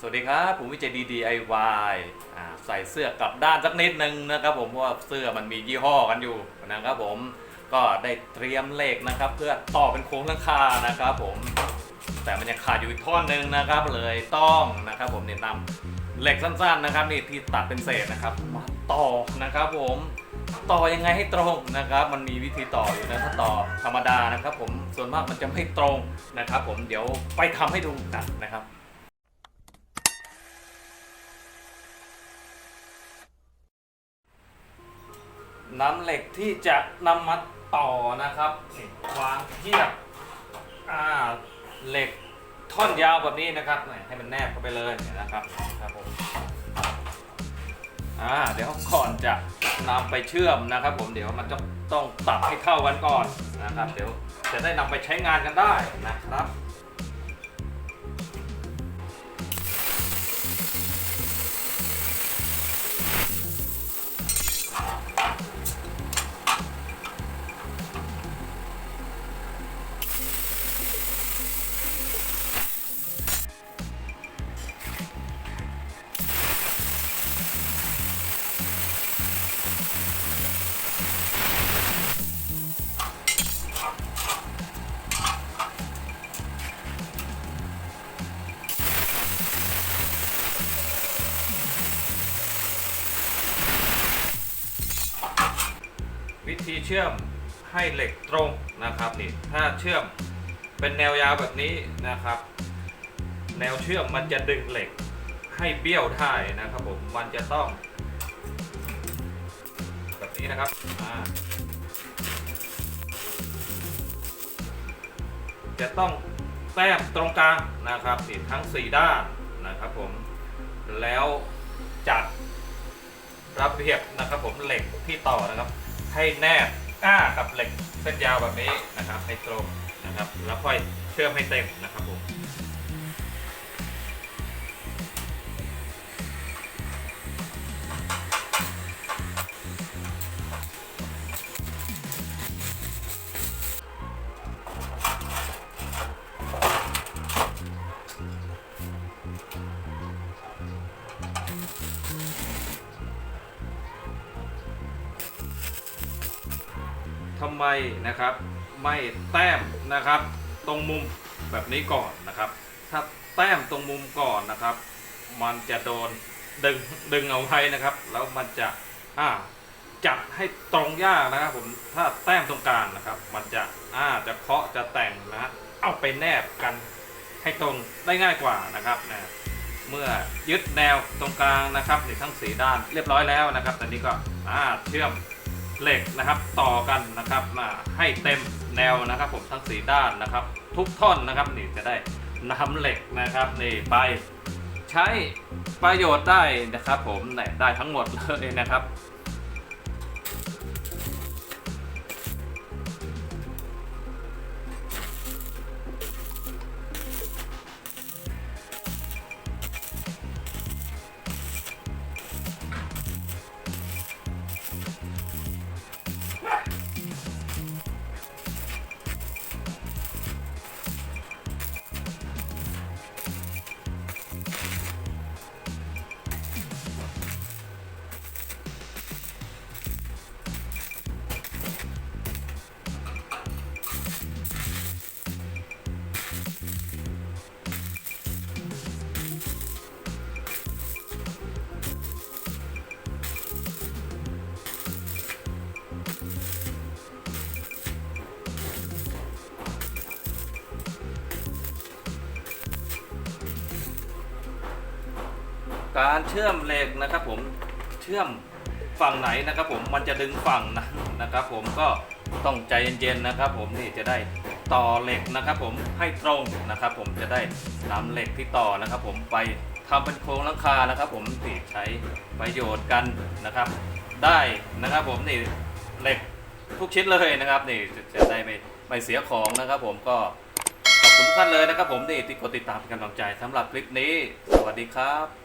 สวัสดีครับผมวิจัยดี DIY อ่าใส่เสื้อกลับด้านสักนิดนึงนะครับผมเพราะว่าเสื้อมันมียี่ห้อกันอยู่นะครับผมก็ได้เตรียมเหล็กนะครับ เพื่อต่อเป็นโครงหลังคานะครับ ผม แต่มันยังขาดอยู่อีกท่อนหนึ่งนะครับ เลยต้องนะครับ ผมเนี่ยนำเหล็กสั้นๆนะครับนี่ที่ตัดเป็นเศษนะครับมาต่อนะครับ ผมต่อยังไงให้ตรงนะครับ มันมีวิธีต่ออยู่นะถ้าต่อธรรมดานะครับ ผมส่วนมากมันจะไม่ตรงนะครับ ผมเดี๋ยวไปทำให้ดูกันนะครับ น้ำเหล็กที่จะนำมาต่อนะครับวางเทียบอ่าเหล็กท่อนยาวแบบนี้นะครับให้มันแนบเข้าไปเลยเนี่ยนะครับครับผมอ่าเดี๋ยวก่อนจะนำไปเชื่อมนะครับ ผมเดี๋ยวมันจะต้องตัดให้เข้ากันก่อนนะครับ เดี๋ยวจะได้นำไปใช้งานกันได้นะครับ ธีเชื่อมให้เหล็กตรงนะครับนี่ถ้าเชื่อมเป็นแนวยาวแบบนี้นะครับ แนวเชื่อมมันจะดึงเหล็กให้เบี้ยวได้นะครับผมมันจะต้อง แบบนี้นะครับจะต้องแต้มตรงกลางนะครับนี่ทั้ง 4 ด้านนะครับผมแล้วจัดระเบียบนะครับผมเหล็กที่ต่อนะครับ ให้แนบอ้ากับเหล็กเส้นยาวแบบนี้นะครับให้ตรงนะครับ แล้วค่อยเชื่อมให้เต็มนะครับผม ทำไมนะครับไม่แต้มนะครับ ตรงมุมแบบนี้ก่อนนะครับ ถ้าแต้มตรงมุมก่อนนะครับ มันจะโดนดึงดึงเอาไว้นะครับ แล้วมันจะอ่าจัดให้ตรงยากนะครับผมถ้าแต้มตรงกลางนะครับ มันจะอ่าจะเคาะจะแต่งนะฮะเอาไปแนบกันให้ตรงได้ง่ายกว่านะครับนะเมื่อยึดแนวตรงกลางนะครับในทั้งสีด้านเรียบร้อยแล้วนะครับตอนนี้ก็อ่าเชื่อม เหล็กนะครับ ต่อกันนะครับมาให้เต็มแนวนะครับ ผมทั้งสีด้านนะครับ ทุกท่อนนะครับนี่จะได้นำเหล็กนะครับนี่ไปใช้ประโยชน์ได้นะครับ ผมได้ทั้งหมดเลยนะครับ การเชื่อมเหล็กนะครับผมเชื่อมฝั่งไหนนะครับผมมันจะดึงฝั่งนั้นะครับผมก็ต้องใจเย็นๆนะครับผมนี่จะได้ต่อเหล็กนะครับผมให้ตรงนะครับผมจะได้นำเหล็กที่ต่อนะครับผมไปทำเป็นโครงหลังคานะครับผมที่ใช้ประโยชน์กันนะครับ ได้นะครับผมนี่เหล็กทุกชิ้นเลยนะครับนี่จะได้ไม่ไม่เสียของนะครับผมก็ขอบคุณท่านเลยนะครับผมที่ติดกดติดตามเป็นกำลังใจสำหรับคลิปนี้ สวัสดีครับ